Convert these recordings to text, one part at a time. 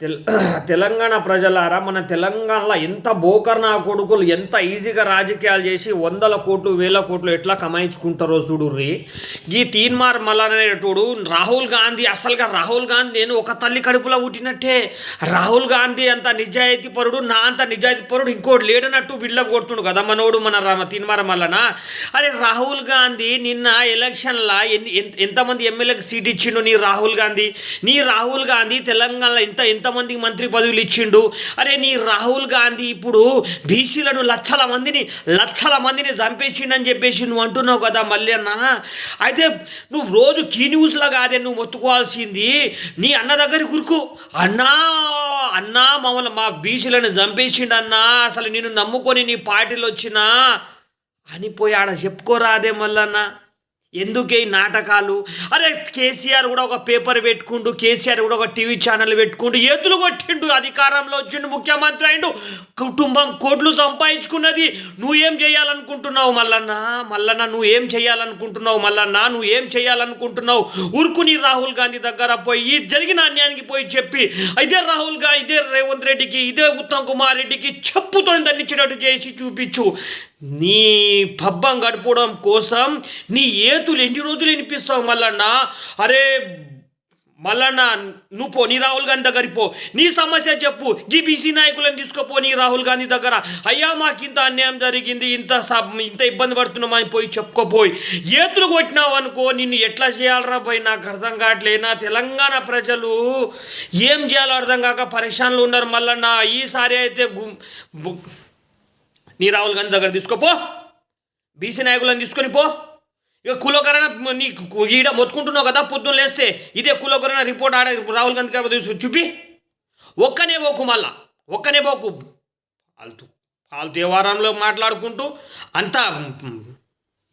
తెల్ తెలంగాణ ప్రజలారా మన తెలంగాణలో ఎంత బోకర్నా కొడుకులు ఎంత ఈజీగా రాజకీయాలు చేసి వందల కోట్లు వేల కోట్లు ఎట్లా కమాయించుకుంటారో చూడుర్రి. ఈ తీన్మార్ మల్లనేటోడు రాహుల్ గాంధీ అసలుగా రాహుల్ గాంధీ నేను ఒక తల్లి కడుపులో పుట్టినట్టే. రాహుల్ గాంధీ అంత నిజాయితీ పరుడు నా అంత నిజాయితీ పరుడు ఇంకోటి లేడనట్టు బిడ్డ కొడుతుండు కదా మనోడు మన రామ తీన్మార్ మల్లన అరే రాహుల్ గాంధీ నిన్న ఎలక్షన్లో ఎన్ని ఎంతమంది ఎమ్మెల్యేకి సీట్ ఇచ్చిండు నీ రాహుల్ గాంధీ? నీ రాహుల్ గాంధీ తెలంగాణలో ఎంత ఎంతమందికి మంత్రి పదవులు ఇచ్చిండు. అరే నీ రాహుల్ గాంధీ ఇప్పుడు బీసీలను లక్షల మందిని లక్షల మందిని చంపేసిండని చెప్పేసి నువ్వు అంటున్నావు కదా మళ్ళీ అన్న? అయితే నువ్వు రోజు కీ న్యూస్లో కాదే నువ్వు మొత్తుకోవాల్సింది. నీ అన్న దగ్గర కురుకు అన్నా అన్నా మమ్మల్ని మా బీసీలను చంపేసిండన్నా అసలు నేను నమ్ముకొని నీ పార్టీలో వచ్చినా? అని పోయి ఆడ చెప్పుకోరాదే మల్లన్న ఎందుకే ఈ నాటకాలు? అరే కేసీఆర్ కూడా ఒక పేపర్ పెట్టుకుంటూ కేసీఆర్ కూడా ఒక టీవీ ఛానల్ పెట్టుకుంటూ ఎదులు కొట్టిండు అధికారంలో వచ్చిండు ముఖ్యమంత్రి అయిండు కుటుంబం కోట్లు సంపాదించుకున్నది. నువ్వేం చేయాలనుకుంటున్నావు మల్లన్న? మల్లన్న నువ్వేం చేయాలనుకుంటున్నావు మల్లన్న? నువ్వేం చేయాలనుకుంటున్నావు? ఉరుకుని రాహుల్ గాంధీ దగ్గర పోయి జరిగిన అన్యాయానికి పోయి చెప్పి ఇదే రాహుల్ గాంధీ ఇదే రేవంత్ రెడ్డికి ఇదే ఉత్తమ్ కుమార్ రెడ్డికి చెప్పుతో దండించినట్టు చేసి చూపించు. నీ పబ్బం గడపడం కోసం నీ ఏతులు ఎన్ని రోజులు వినిపిస్తావు మల్లన్న? అరే మల్లన్న నువ్వు పో నీ రాహుల్ గాంధీ దగ్గరికి పో. నీ సమస్య చెప్పు. ఈ బీసీ నాయకులను తీసుకుపో నీ రాహుల్ గాంధీ దగ్గర. అయ్యా మాకు ఇంత అన్యాయం జరిగింది ఇంత సబ్- ఇంత ఇబ్బంది పడుతున్నామని పోయి చెప్పుకోపోయి ఏతులు కొట్టినావు అనుకో నిన్ను ఎట్లా చేయాలరా పోయి నాకు అర్థం కావట్లేనా తెలంగాణ ప్రజలు ఏం చేయాలో అర్థం కాక పరేషాన్లు ఉన్నారు మల్లన్న. ఈసారి అయితే గు- నీ రాహుల్ గాంధీ దగ్గర తీసుకోపో. బీసీ నాయకులను తీసుకొని పో. ఇక కులకరణ నీ ఈడ మొత్తుకుంటున్నావు కదా పొద్దున్న లేస్తే ఇదే కులకరణ రిపోర్ట్ ఆడ రాహుల్ గాంధీ గారు తీసుకు చూపి. ఒక్కనే పోకు మళ్ళా ఒక్కనే పోకు. వాళ్ళతో వాళ్ళ దేవారంలో మాట్లాడుకుంటూ అంతా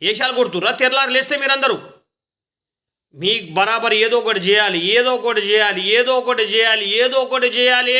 ఏషాలు కొడుతుర్రా తెరలారు లేస్తే మీరందరూ. మీకు బరాబర్ ఏదో ఒకటి చేయాలి ఏదో ఒకటి చేయాలి ఏదో ఒకటి చేయాలి ఏదో ఒకటి చేయాలి.